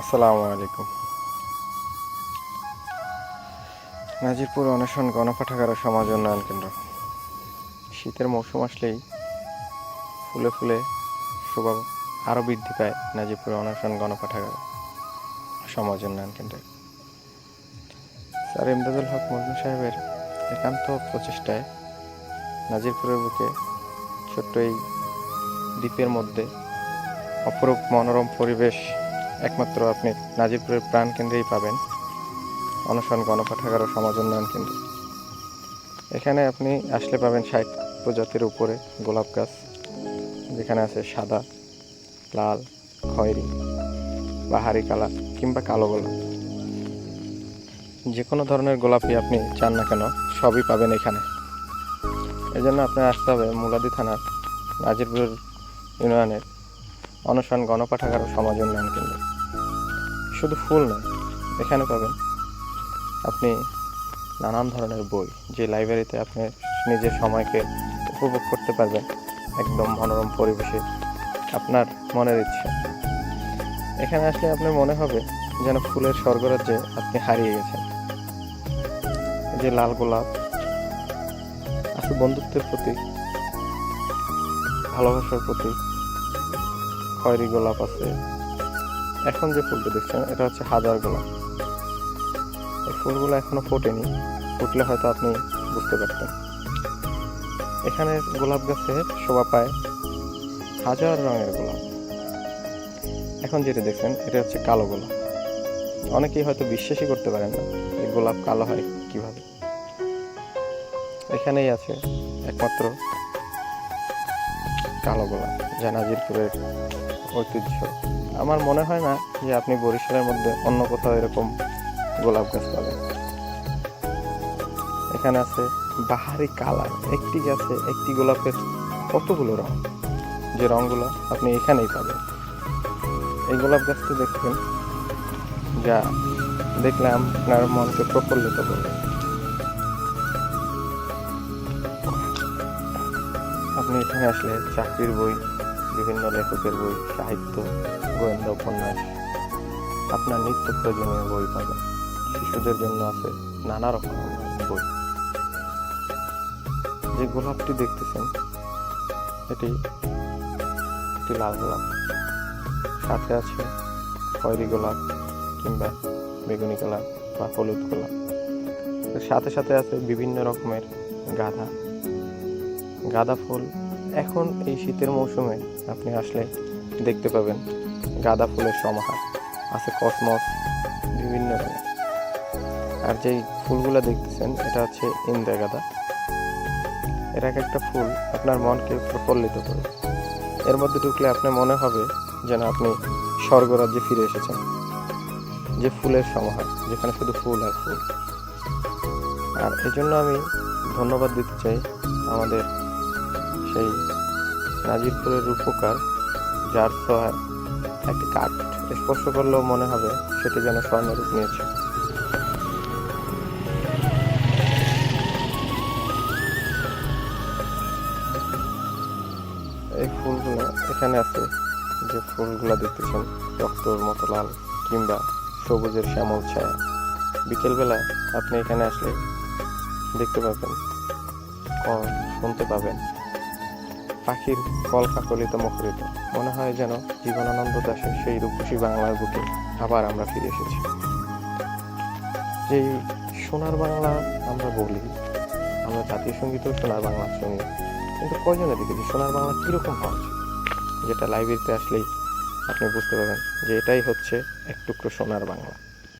আসসালামু আলাইকুম। নাজিরপুর অনশন গণপাঠাগার সমাজ উন্নয়ন কেন্দ্র। শীতের মৌসুম আসলেই ফুলে ফুলে শোভা আরও বৃদ্ধি পায় নাজিরপুর অনশন গণপাঠাগার সমাজ উন্নয়ন কেন্দ্রে। স্যার ইমদাদুল হক মজনু সাহেবের একান্ত প্রচেষ্টায় নাজিরপুরের বুকে ছোট্ট এই দ্বীপের মধ্যে অপরূপ মনোরম পরিবেশ একমাত্র আপনি নাজিরপুরের প্রাণ কেন্দ্রেই পাবেন। অনশন, গণপাঠাগার ও সমাজ উন্নয়ন কেন্দ্র। এখানে আপনি আসলে পাবেন ষাট প্রজাতির উপরে গোলাপ গাছ, যেখানে আছে সাদা, লাল, খয়েরি, বাহারি কালা কিংবা কালো গোলাপ। যে কোনো ধরনের গোলাপই আপনি চান না কেন, সবই পাবেন এখানে। এই জন্য আপনার আসতে হবে মুলাদি থানার নাজিরপুর ইউনিয়নের অনশন গণপাঠাগার ও সমাজ উন্নয়ন কেন্দ্র শুধু ফুল নয়, এখানে পাবেন আপনি নানান ধরনের বই, যে লাইব্রেরিতে আপনি নিজের সময়কে উপভোগ করতে পারবেন একদম মনোরম পরিবেশে আপনার মনের ইচ্ছা। এখানে আসলে আপনার মনে হবে যেন ফুলের স্বর্গরাজ্যে আপনি হারিয়ে গেছেন। যে লাল গোলাপ আছে বন্ধুত্বের প্রতীক, ভালোবাসার প্রতীক খয়েরি গোলাপ আছে। এখন যে ফুলটা দেখছেন, এটা হচ্ছে হাজার গোলাপ। এই ফুলগুলো এখনও ফোটেনি। ফুটলে হয়তো আপনি বুঝতে পারতেন। এখানে গোলাপ গাছে শোভা পায় হাজার রঙের গোলাপ। এখন যেটা দেখছেন, এটা হচ্ছে কালো গোলাপ। অনেকেই হয়তো বিশ্বাসই করতে পারেন না যে গোলাপ কালো হয় কীভাবে। এখানেই আছে একমাত্র কালো গোলাপ, যা নাজিরপুরের ঐতিহ্য। আমার মনে হয় না যে আপনি বরিশালের মধ্যে অন্য কোথাও এরকম গোলাপ গাছ পাবেন। এখানে আছে বাহারি কালার, একটি গাছে একটি গোলাপের কতগুলো রং? যে রঙগুলো আপনি এখানেই পাবেন। এই গোলাপ গাছটি দেখবেন যা দেখলে আপনার মনকে প্রফুল্লিত করবে। আপনি এখানে আসলে চাকরির বই বিভিন্ন লেখকের বই, সাহিত্য, গোয়েন্দা উপন্যাস, আপনার নিত্য প্রয়োজনীয় বই পাবেন। শিশুদের জন্য আছে নানা রকমের বই। যে গোলাপটি দেখতেছেন, এটি একটি লাল গোলাপ। সাথে আছে খয়েরি গোলাপ কিংবা বেগুনি গোলাপ বা হলুদ গোলাপ। সাথে সাথে আছে বিভিন্ন রকমের গাঁদা। গাঁদা ফুল এখন এই শীতের মৌসুমে আপনি আসলে দেখতে পাবেন গাঁদা ফুলের সমাহার, আছে কসমস বিভিন্ন আর যেই ফুলগুলো দেখতেছেন, এটা হচ্ছে ইন্দ্রা গাঁদা। এর এক একটা ফুল আপনার মনকে প্রফুল্লিত করবে এর মধ্যে ঢুকলে আপনার মনে হবে যেন আপনি স্বর্গরাজ্যে ফিরে এসেছেন। যে ফুলের সমাহার, যেখানে শুধু ফুল আর ফুল। আর এই জন্য আমি ধন্যবাদ দিতে চাই আমাদের সেই নাজিরপুরের রূপকার, যার সহায় একটি কাঠ স্পর্শ করলেও মনে হবে সেটি যেন স্বর্ণরূপ নিয়েছে। এই ফুলগুলো এখানে আছে। যে ফুলগুলো দেখতেছেন, রক্তর মতো লাল কিংবা সবুজের শ্যামল ছায়া। বিকেলবেলা আপনি এখানে আসলে দেখতে পাবেন ক- শুনতে পাবেন। পাখির কলকাকলিত মুখরিত। মনে হয় যেন জীবনানন্দ দাশের সেই রূপসী বাংলার বুকে আবার আমরা ফিরে এসেছি। যেই সোনার বাংলা আমরা বলি, আমরা জাতীয় সঙ্গীতেও সোনার বাংলা শুনি, কিন্তু কয়জনে দেখেছি সোনার বাংলা কীরকম হওয়া উচিত যেটা লাইব্রেরিতে আসলেই আপনি বুঝতে পারবেন যে এটাই হচ্ছে এক টুকরো সোনার বাংলা।